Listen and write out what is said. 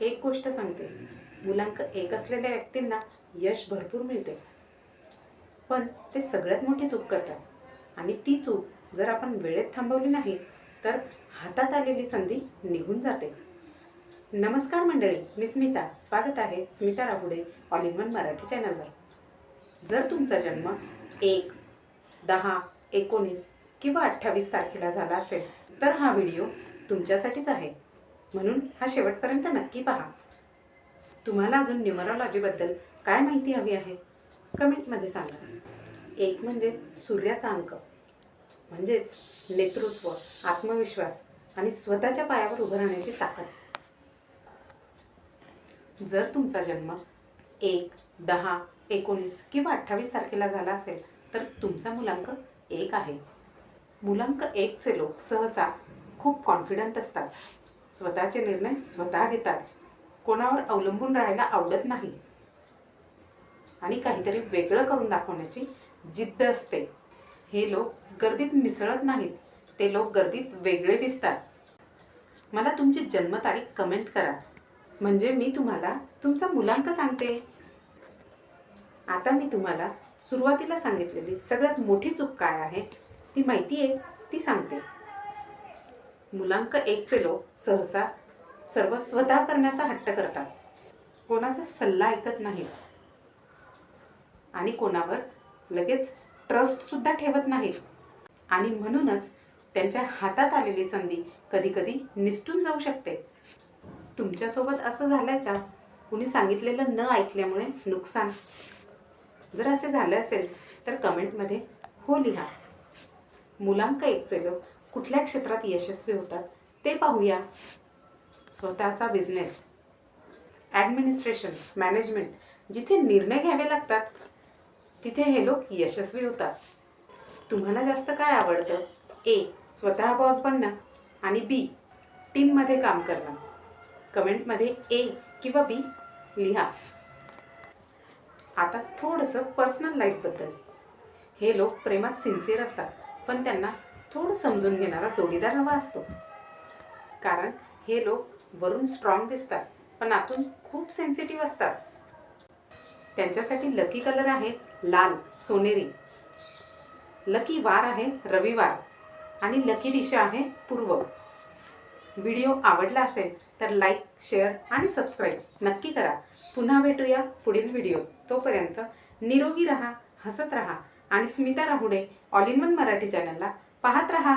एक गोष्ट सांगते. मुलांक एक असलेल्या व्यक्तींना यश भरपूर मिळते. पण ते सगळ्यात मोठी चूक करतात. आणि ती चूक जर आपण वेळेत थांबवली नाही तर हातात आलेली संधी निघून जाते. नमस्कार मंडळी मी स्मिता. स्वागत आहे Smita Rahude all in one Marathi चॅनलवर. जर तुमचा जन्म एक दहा एकोणीस किंवा अठ्ठावीस तारखेला झाला असेल तर हा व्हिडिओ तुमच्यासाठीच आहे. म्हणून हा शेवटपर्यंत नक्की पहा. तुम्हाला अजून न्युमरॉलॉजीबद्दल काय माहिती हवी आहे? कमेंटमध्ये सांगा. एक म्हणजे सूर्याचा अंक. म्हणजेच नेतृत्व आत्मविश्वास आणि स्वतःच्या पायावर उभं राहण्याची ताकद. जर तुमचा जन्म एक दहा एकोणीस किंवा अठ्ठावीस तारखेला झाला असेल तर तुमचा मुलांक एक आहे. मुलांक एकचे लोक सहसा खूप कॉन्फिडंट असतात. स्वतःचे निर्णय स्वतः घेतात. कोणावर अवलंबून राहायला आवडत नाही. आणि काहीतरी वेगळं करून दाखवण्याची जिद्द असते. हे लोक गर्दीत मिसळत नाहीत. ते लोक गर्दीत वेगळे दिसतात. मला तुमची जन्मतारीख कमेंट करा. म्हणजे मी तुम्हाला तुमचा मुलांक सांगते. आता मी तुम्हाला सुरुवातीला सांगितलेली सगळ्यात मोठी चूक काय आहे ती माहिती आहे ती सांगते. मुलांक एकचे लोक सहसा सर्व स्वतः करण्याचा हट्ट करतात. कोणाचा सल्ला ऐकत नाहीत आणि कोणावर लगेच ट्रस्टसुद्धा ठेवत नाहीत आणि म्हणूनच त्यांच्या हातात आलेली संधी कधीकधी निसटून जाऊ शकते. तुमच्यासोबत असं झालं आहे का? कुणी सांगितलेलं न ऐकल्यामुळे नुकसान. जर असे झाले असेल तर कमेंटमध्ये हो लिहा. मुलांक एकचे लोक कुठल्या क्षेत्रात यशस्वी होतात ते पाहूया. स्वतःचा बिझनेस ॲडमिनिस्ट्रेशन मॅनेजमेंट जिथे निर्णय घ्यावे लागतात तिथे हे लोक यशस्वी होतात. तुम्हाला जास्त काय आवडतं? ए स्वतः बॉस बनणं आणि बी टीममध्ये काम करणं. कमेंटमध्ये ए किंवा बी लिहा. आता थोडंसं पर्सनल लाईफबद्दल हे लोक प्रेमात सिन्सिअर असतात पण त्यांना थोडं समजून घेणारा जोडीदार हवा असतो. कारण हे लोक वरून स्ट्रॉंग दिसतात पण आतून खूप सेन्सिटिव्ह असतात. त्यांच्यासाठी लकी कलर आहे लाल सोनेरी. लकी वार आहे रविवार आणि लकी दिशा आहे पूर्व. व्हिडिओ आवडला असेल तर लाईक शेअर आणि सबस्क्राईब नक्की करा. पुन्हा भेटूया पुढील व्हिडिओ तोपर्यंत निरोगी रहा हसत रहा आणि Smita Rahude all in one Marathi चॅनलला पाहत रहा.